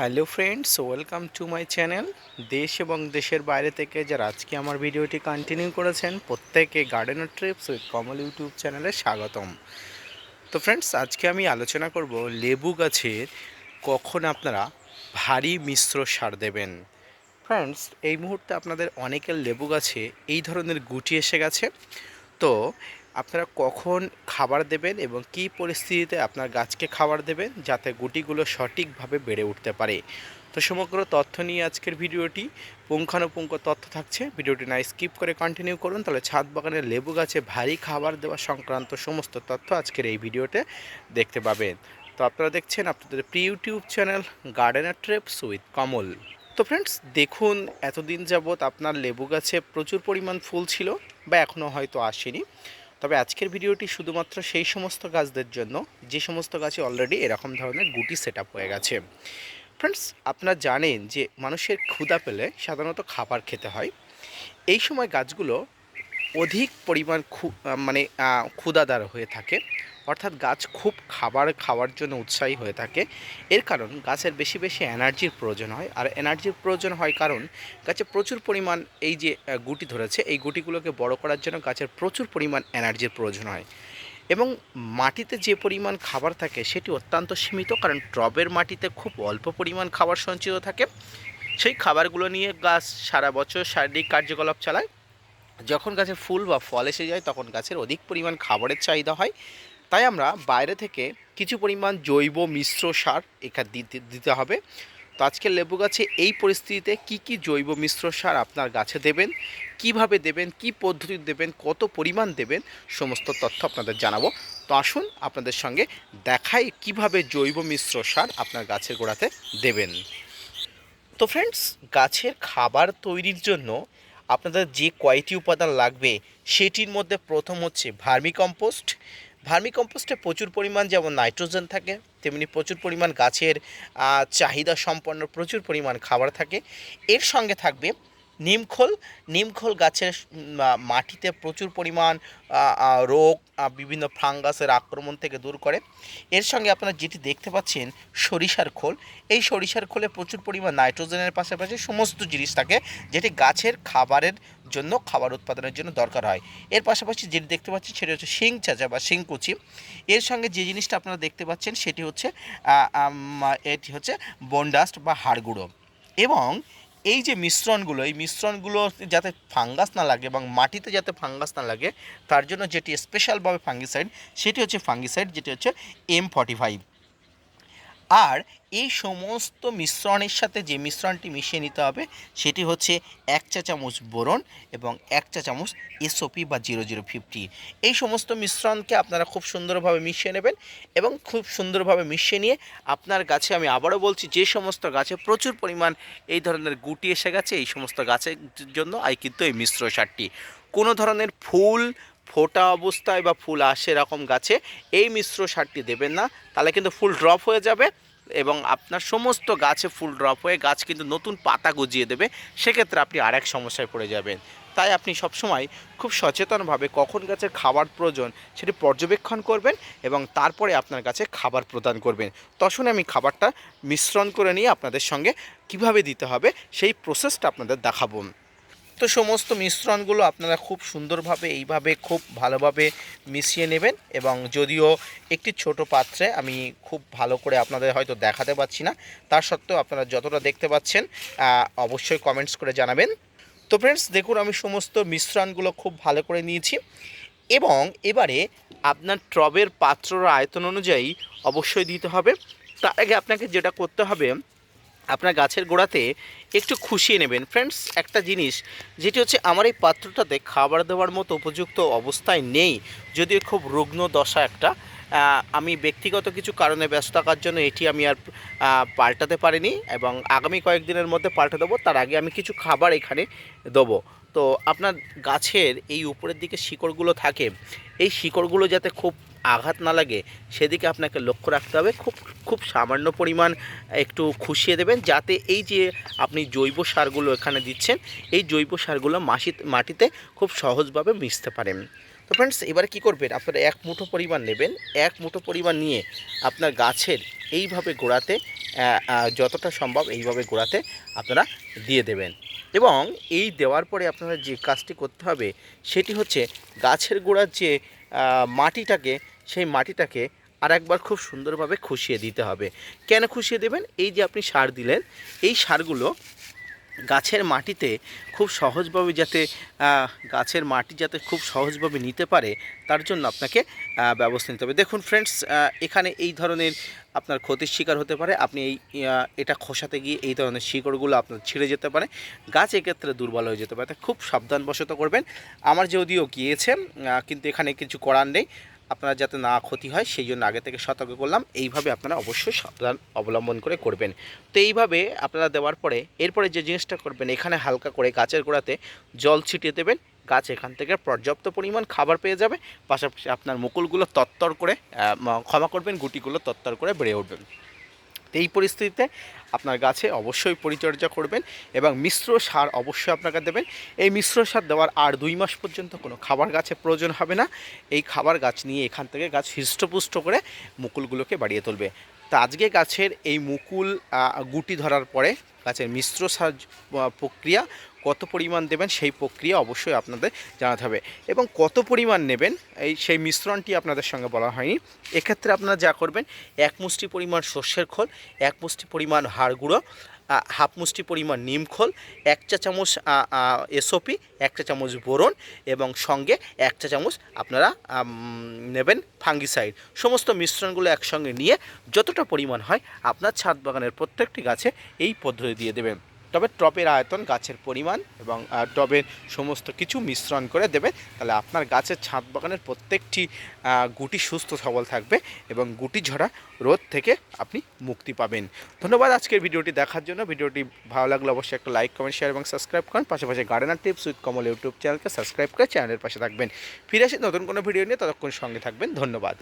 Hello friends, welcome to my channel. দেশ এবং দেশের বাইরে থেকে যারা আজকে আমার ভিডিওটি কন্টিনিউ করেছেন, প্রত্যেকে gardener trips with Kamal YouTube চ্যানেলে স্বাগতম। তো ফ্রেন্ডস, আজকে আমি আলোচনা করব লেবু গাছের কখন আপনারা ভারী মিশ্র সার দেবেন। ফ্রেন্ডস, এই মুহূর্তে আপনাদের অনেকের লেবু গাছে এই ধরনের গুটি এসে গেছে। তো আপনারা কখন খাবার দেবেন এবং কী পরিস্থিতিতে আপনার গাছকে খাবার দেবেন যাতে গুটিগুলো সঠিকভাবে বেড়ে উঠতে পারে। তো সমগ্র তথ্য নিয়ে আজকের ভিডিওটি পুঙ্খানুপুঙ্খ তথ্য থাকছে। ভিডিওটি না স্কিপ করে কন্টিনিউ করুন, তাহলে ছাদ বাগানের লেবু গাছে ভারী খাবার দেওয়া সংক্রান্ত সমস্ত তথ্য আজকের এই ভিডিওতে দেখতে পাবেন। তো আপনারা দেখছেন আপনাদের pre YouTube channel gardener trips with Kamal তো ফ্রেন্ডস দেখুন, এতদিন যাবৎ আপনার লেবু গাছে প্রচুর পরিমাণ ফুল ছিল বা এখনও হয়তো আসেনি। তবে আজকের ভিডিওটি শুধুমাত্র সেই সমস্ত গাছদের জন্য, যে সমস্ত গাছে অলরেডি এরকম ধরনের গুটি সেট হয়ে গেছে। ফ্রেন্ডস আপনারা জানেন যে মানুষের ক্ষুধা পেলে সাধারণত খাবার খেতে হয়। এই সময় গাছগুলো অধিক পরিমাণ মানে ক্ষুদাদার হয়ে থাকে। অর্থাৎ গাছ খুব খাবার খাওয়ার জন্য উৎসাহী হয়ে থাকে। এর কারণ গাছের বেশি বেশি এনার্জির প্রয়োজন হয়। আর এনার্জির প্রয়োজন হয় কারণ গাছে প্রচুর পরিমাণ এই যে গুটি ধরেছে, এই গুটিগুলোকে বড় করার জন্য গাছের প্রচুর পরিমাণ এনার্জির প্রয়োজন হয়। এবং মাটিতে যে পরিমাণ খাবার থাকে সেটি অত্যন্ত সীমিত, কারণ টবের মাটিতে খুব অল্প পরিমাণ খাবার সঞ্চিত থাকে। সেই খাবারগুলো নিয়ে গাছ সারা বছর শারীরিক কার্যকলাপ চালায়। যখন গাছে ফুল বা ফল এসে যায়, তখন গাছের অধিক পরিমাণ খাবারের চাহিদা হয়। তাই আমরা বাইরে থেকে কিছু পরিমাণ জৈব মিশ্র সার এখানে দিতে হবে। তো আজকের লেবু গাছে এই পরিস্থিতিতে কি কি জৈব মিশ্র সার আপনার গাছে দেবেন, কীভাবে দেবেন, কি পদ্ধতি দেবেন, কত পরিমাণ দেবেন, সমস্ত তথ্য আপনাদের জানাব। তো আসুন আপনাদের সঙ্গে দেখাই কীভাবে জৈব মিশ্র সার আপনার গাছের গোড়াতে দেবেন। তো ফ্রেন্ডস গাছের খাবার তৈরির জন্য আপনাদের যে কয়টি উপাদান লাগবে, সেটির মধ্যে প্রথম হচ্ছে ভার্মি কম্পোস্ট ভার্মি কম্পোস্টে প্রচুর পরিমাণ যেমন নাইট্রোজেন থাকে, তেমনি প্রচুর পরিমাণ গাছের চাহিদা সম্পন্ন প্রচুর পরিমাণ খাবার থাকে। এর সঙ্গে থাকবে নিমখোল নিমখোল গাছের মাটিতে প্রচুর পরিমাণ রোগ বিভিন্ন ফাঙ্গাসের আক্রমণ থেকে দূর করে। এর সঙ্গে আপনারা যেটি দেখতে পাচ্ছেন, সরিষার খোল। এই সরিষার খোলে প্রচুর পরিমাণ নাইট্রোজেনের পাশাপাশি সমস্ত জিনিস থাকে, যেটি গাছের খাবারের জন্য, খাবার উৎপাদনের জন্য দরকার হয়। এর পাশাপাশি যেটি দেখতে পাচ্ছেন, সেটি হচ্ছে শিং চাচা বা শিংকুচি এর সঙ্গে যে জিনিসটা আপনারা দেখতে পাচ্ছেন, সেটি হচ্ছে এটি হচ্ছে বনডাস্ট বা হাড়গুঁড়ো এবং এই যে মিশ্রণগুলো, এই মিশ্রণগুলো যাতে ফাঙ্গাস না লাগে এবং মাটিতে যাতে ফাঙ্গাস না লাগে, তার জন্য যেটি স্পেশালভাবে ফাঙ্গিসাইড সেটি হচ্ছে ফাঙ্গিসাইড যেটি হচ্ছে এম ফর্টি ফাইভ আর এই সমস্ত মিশ্রণের সাথে যে মিশ্রণটি মিশিয়ে নিতে হবে, সেটি হচ্ছে এক চা চামচ বোরন এবং এক চা চামচ এসওপি বা জিরো জিরো ফিফটি। এই সমস্ত মিশ্রণকে আপনারা খুব সুন্দরভাবে মিশিয়ে নেবেন এবং খুব সুন্দরভাবে মিশিয়ে নিয়ে আপনার গাছে, আমি আবারও বলছি, যে সমস্ত গাছে প্রচুর পরিমাণ এই ধরনের গুটি এসে গেছে, এই সমস্ত গাছের জন্য আই কিন্তু এই মিশ্র সারটি। কোনো ধরনের ফুল ফোটা অবস্থায় বা ফুল আসে এরকম গাছে, এই মিশ্র সারটি দেবেন না। তাহলে কিন্তু ফুল ড্রপ হয়ে যাবে এবং আপনার সমস্ত গাছে ফুল ড্রপ হয়ে গাছ কিন্তু নতুন পাতা গজিয়ে দেবে। সেক্ষেত্রে আপনি আরেক সমস্যায় পড়ে যাবেন। তাই আপনি সবসময় খুব সচেতনভাবে কখন গাছের খাবার প্রয়োজন সেটি পর্যবেক্ষণ করবেন এবং তারপরে আপনার কাছে খাবার প্রদান করবেন। তখন আমি খাবারটা মিশ্রণ করে নিয়ে আপনাদের সঙ্গে কীভাবে দিতে হবে সেই প্রসেসটা আপনাদের দেখাবো। তো সমস্ত মিশ্রণগুলো আপনারা খুব সুন্দরভাবে, এইভাবে খুব ভালোভাবে মিশিয়ে নেবেন এবং যদিও একটি ছোট পাত্রে আমি খুব ভালো করে আপনাদের হয়তো দেখাতে পাচ্ছি না, তার সত্ত্বেও আপনারা যতটা দেখতে পাচ্ছেন অবশ্যই কমেন্টস করে জানাবেন। তো ফ্রেন্ডস দেখুন আমি সমস্ত মিশ্রণগুলো খুব ভালো করে নিয়েছি এবং এবারে আপনার টবের পাত্রর আয়তন অনুযায়ী অবশ্যই দিতে হবে। তার আগে আপনাকে যেটা করতে হবে আপনার গাছের গোড়াতে একটু খুশিয়ে নেবেন। ফ্রেন্ডস একটা জিনিস, যেটি হচ্ছে আমার এই পাত্রটাতে খাবার দেওয়ার মতো উপযুক্ত অবস্থায় নেই, যদিও খুব রুগ্ন দশা একটা। আমি ব্যক্তিগত কিছু কারণে ব্যস্ত থাকার জন্য এটি আমি আর পাল্টাতে পারিনি এবং আগামী কয়েকদিনের মধ্যে পাল্টে দেবো। তার আগে আমি কিছু খাবার এখানে দেবো। তো আপনার গাছের এই উপরের দিকে শিকড়গুলো থাকে, এই শিকড়গুলো যাতে খুব আঘাত না লাগে, সেদিকে আপনাকে লক্ষ্য রাখতে হবে। খুব খুব সামান্য পরিমাণ একটু খুশিয়ে দেবেন যাতে এই যে আপনি জৈব সারগুলো এখানে দিচ্ছেন, এই জৈব সারগুলো মাসি মাটিতে খুব সহজভাবে মিশতে পারেন। তো ফ্রেন্ডস এবারে কী করবেন? আপনারা এক মুঠো পরিমাণ নেবেন, এক মুঠো পরিমাণ নিয়ে আপনার গাছের এইভাবে গোড়াতে যতটা সম্ভব এইভাবে গোড়াতে আপনারা দিয়ে দেবেন। এবং এই দেওয়ার পরে আপনারা যে কাজটি করতে হবে, সেটি হচ্ছে গাছের গোড়ার যে মাটিটাকে, সেই মাটিটাকে আর একবার খুব সুন্দরভাবে খুশিয়ে দিতে হবে। কেন খুশিয়ে দেবেন? এই যে আপনি সার দিলেন, এই সারগুলো গাছের মাটিতে খুব সহজভাবে যাতে গাছের মাটি যাতে খুব সহজভাবে নিতে পারে, তার জন্য আপনাকে ব্যবস্থা নিতে হবে। দেখুন ফ্রেন্ডস এখানে এই ধরনের আপনার ক্ষতির শিকার হতে পারে। আপনি এই এটা খসাতে গিয়ে এই ধরনের শিকড়গুলো আপনার ছিঁড়ে যেতে পারে। গাছ এক্ষেত্রে দুর্বল হয়ে যেতে পারে। খুব সাবধানবশত করবেন। আমার যদিও গিয়েছে কিন্তু এখানে কিছু করার নেই। আপনারা যাতে না ক্ষতি হয়, সেই জন্য আগে থেকে সতর্ক করলাম। এইভাবে আপনারা অবশ্যই সাবধান অবলম্বন করে করবেন। তো এইভাবে আপনারা দেওয়ার পরে, এরপরে যে জিনিসটা করবেন, এখানে হালকা করে গাছের গোড়াতে জল ছিটিয়ে দেবেন। গাছ এখান থেকে পর্যাপ্ত পরিমাণ খাবার পেয়ে যাবে। পাশাপাশি আপনার মুকুলগুলো তত্তর করে ক্ষমা করবেন, গুটিগুলো তত্তর করে বেড়ে উঠবেন। এই পরিস্থিতিতে আপনার গাছে অবশ্যই পরিচর্যা করবেন এবং মিশ্র সার অবশ্যই আপনাকে দেবেন। এই মিশ্র সার দেওয়ার আর দুই মাস পর্যন্ত কোনো খাবার গাছে প্রয়োজন হবে না। এই খাবার গাছ নিয়ে এখান থেকে গাছ হৃষ্টপুষ্ট করে মুকুলগুলোকে বাড়িয়ে তুলবে। তা আজকে গাছের এই মুকুল গুটি ধরার পরে গাছের মিশ্র সাজ প্রক্রিয়া কত পরিমাণ দেবেন সেই প্রক্রিয়া অবশ্যই আপনাদের জানাতে হবে। এবং কত পরিমাণ নেবেন এই সেই মিশ্রণটি আপনাদের সঙ্গে বলা হয়নি। এক্ষেত্রে আপনারা যা করবেন, এক মুষ্টি পরিমাণ সর্ষের খোল, এক মুষ্টি পরিমাণ হাড় গুঁড়ো হাফ মুষ্টি পরিমাণ নিমখোল এক চা চামচ এসওপি এক চা চামচ বোরন এবং সঙ্গে এক চা চামচ আপনারা নেবেন ফাঙ্গিসাইড। সমস্ত মিশ্রণগুলো একসঙ্গে নিয়ে যতটা পরিমাণ হয় আপনার ছাদ বাগানের প্রত্যেকটি গাছে এই পদ্ধতি দিয়ে দেবেন। তবে টবের আয়তন, গাছের পরিমাণ এবং টবের সমস্ত কিছু মিশ্রণ করে দেবেন তাহলে আপনার গাছের ছাদ বাগানের প্রত্যেকটি গুটি সুস্থ সবল থাকবে এবং গুটি ঝরা রোদ থেকে আপনি মুক্তি পাবেন। ধন্যবাদ আজকের ভিডিওটি দেখার জন্য। ভিডিওটি ভালো লাগলে অবশ্যই একটা লাইক, কমেন্ট, শেয়ার এবং সাবস্ক্রাইব করেন। পাশাপাশি gardener tips with Kamal YouTube চ্যানেলকে সাবস্ক্রাইব করে চ্যানেলের পাশে থাকবেন। ফিরে আসি নতুন কোনো ভিডিও নিয়ে। ততক্ষণ সঙ্গে থাকবেন। ধন্যবাদ।